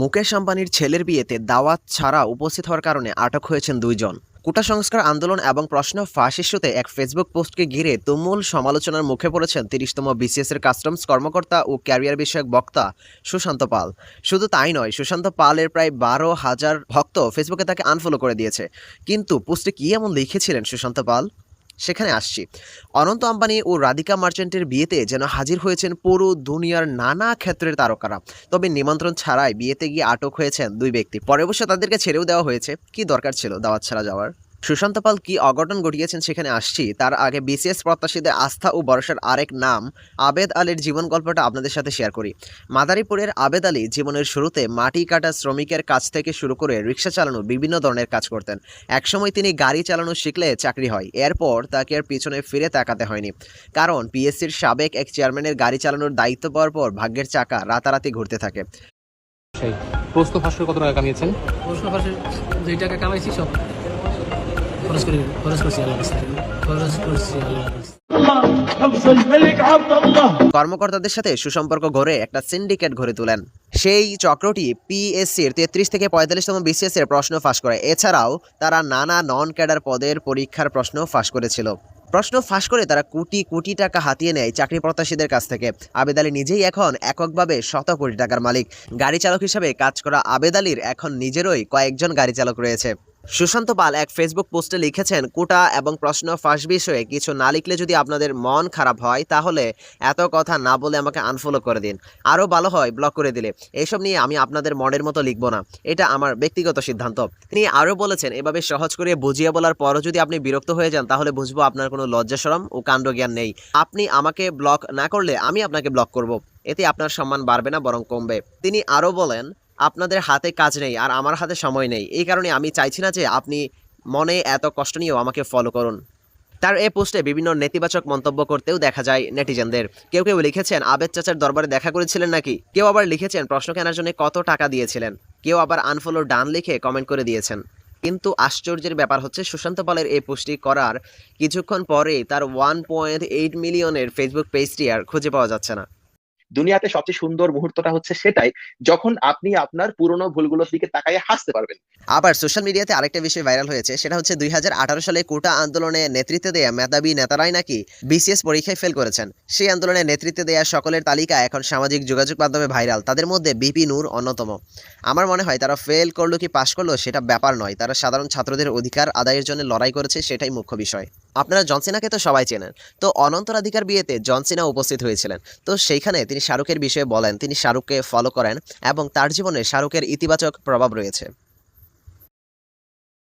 মুকেশ আম্বানির ছেলের বিয়েতে দাওয়াত ছাড়া উপস্থিত হওয়ার কারণে আটক হয়েছেন দুইজন। কোটা সংস্কার আন্দোলন এবং প্রশ্ন ফাঁস ইস্যুতে এক ফেসবুক পোস্টকে ঘিরে তুমুল সমালোচনার মুখে পড়েছেন তিরিশতম বিসিএস এর কাস্টমস কর্মকর্তা ও ক্যারিয়ার বিষয়ক বক্তা সুশান্ত পাল। শুধু তাই নয়, সুশান্ত পালের প্রায় বারো হাজার ভক্ত ফেসবুকে তাকে আনফলো করে দিয়েছে। কিন্তু পোস্টে কি এমন লিখেছিলেন সুশান্ত পাল? সেখানে আসছি। অনন্ত আম্বানি ও রাধিকা মার্চেন্টের বিয়েতে যেন হাজির হয়েছেন পুরো দুনিয়ার নানা ক্ষেত্রের তারকারা। তবে নিমন্ত্রণ ছাড়াই বিয়েতে গিয়ে আটক হয়েছেন দুই ব্যক্তি। পরে অবশ্য তাদেরকে ছেড়েও দেওয়া হয়েছে। কি দরকার ছিল দাওয়াত ছাড়া যাওয়ার? সুশান্ত পাল কি অঘটন ঘটিয়েছেন সেখানে আসছি। তার আগে বিসিএস প্রত্যাশীদের আস্থা ও ভরসার আরেক নাম আবেদ আলীর জীবন গল্পটা আপনাদের সাথে শেয়ার করি। মাদারীপুরের আবেদ আলী জীবনের শুরুতে মাটি কাটা শ্রমিকের কাজ থেকে শুরু করে রিক্সা চালানো বিভিন্ন ধরনের কাজ করতেন। একসময় তিনি গাড়ি চালানো শিখলে চাকরি হয় এরপর তাকে আর পিছনে ফিরে তাকাতে হয়নি। কারণ পিএসসির সাবেক এক চেয়ারম্যানের গাড়ি চালানোর দায়িত্ব পাওয়ার পর ভাগ্যের চাকা রাতারাতি ঘুরতে থাকে। সেই প্রশ্ন ফাঁস করে কত টাকা কামিয়েছেন? প্রশ্ন ফাঁসে যেই টাকা কামাইছি সব। কর্মকর্তাদের সাথে সুসম্পর্ক গড়ে একটা সিন্ডিকেট গড়ে তোলেন। সেই চক্রটি পিএসসির তেত্রিশ থেকে পঁয়তাল্লিশতম বিসিএস এর প্রশ্ন ফাঁস করে। এছাড়াও তারা নানা নন ক্যাডার পদের পরীক্ষার প্রশ্ন ফাঁস করেছিল। প্রশ্ন ফাঁস করে তারা কোটি কোটি টাকা হাতিয়ে নেয় চাকরি প্রত্যাশীদের কাছ থেকে। আবেদ আলী নিজেই এখন এককভাবে শত কোটি টাকার মালিক। গাড়ি চালক হিসাবে কাজ করা আবেদ আলীর এখন নিজেরই কয়েকজন গাড়ি চালক রয়েছে। সুশান্ত পাল এক ফেসবুক পোস্টে লিখেছেন, কোটা এবং প্রশ্ন ফাঁস বিষয়ে কিছু না লিখলে যদি আপনাদের মন খারাপ হয়, তাহলে এত কথা না বলে আমাকে আনফলো করে দিন। আরও ভালো হয় ব্লক করে দিলে। এইসব নিয়ে আমি আপনাদের মনের মতো লিখব না। এটা আমার ব্যক্তিগত সিদ্ধান্ত। তিনি আরও বলেছেন, এভাবে সহজ করে বুঝিয়ে বলার পরও যদি আপনি বিরক্ত হয়ে যান, তাহলে বুঝব আপনার কোনো লজ্জাসরম ও কাণ্ড জ্ঞান নেই। আপনি আমাকে ব্লক না করলে আমি আপনাকে ব্লক করব। এতে আপনার সম্মান বাড়বে না, বরং কমবে। তিনি আরও বলেন আপনাদের হাতে কাজ নেই আর আমার হাতে সময় নেই। এই কারণে আমি চাইছি না যে আপনি মনে এত কষ্ট নিয়েও আমাকে ফলো করুন। তার এ পোস্টে বিভিন্ন নেতিবাচক মন্তব্য করতেও দেখা যায় নেটিজেনদের। কেউ কেউ লিখেছেন, আবেদ চাচার দরবারে দেখা করেছিলেন নাকি? কেউ আবার লিখেছেন, প্রশ্ন কেনার জন্য কত টাকা দিয়েছিলেন? কেউ আবার আনফলো ডান লিখে কমেন্ট করে দিয়েছেন। কিন্তু আশ্চর্যের ব্যাপার হচ্ছে, সুশান্ত পালের এই পোস্টটি করার কিছুক্ষণ পরেই তার ওয়ান পয়েন্ট এইট মিলিয়নের ফেসবুক পেজটি আর খুঁজে পাওয়া যাচ্ছে না। দুনিয়াতে সবচেয়ে সুন্দর মুহূর্তটা হচ্ছে সেটাই যখন আপনি আপনার পুরনো ভুলগুলোর দিকে তাকাইয়ে হাসতে পারবেন। আবার সোশ্যাল মিডিয়াতে আরেকটা বিষয় ভাইরাল হয়েছে, সেটা হচ্ছে দুই সালে কোটা আন্দোলনে নেতৃত্ব দেয়া মেধাবী নেতারাই নাকি বিসিএস পরীক্ষায় ফেল করেছেন। সেই আন্দোলনে নেতৃত্ব দেয়া সকলের তালিকা এখন সামাজিক যোগাযোগ মাধ্যমে ভাইরাল তাদের মধ্যে বিপি নূর অন্যতম। আমার মনে হয় তারা ফেল করল কি পাশ করল সেটা ব্যাপার নয়, তারা সাধারণ ছাত্রদের অধিকার আদায়ের জন্য লড়াই করেছে সেটাই মুখ্য বিষয়। আপনারা জনসিনাকে তো সবাই চেনেন। তো অনন্তরাধিকার বিয়েতে জনসিনা উপস্থিত হয়েছিলেন। তো সেইখানে তিনি শাহরুখের বিষয়ে বলেন, তিনি শাহরুখকে ফলো করেন এবং তার জীবনে শাহরুখের ইতিবাচক প্রভাব রয়েছে।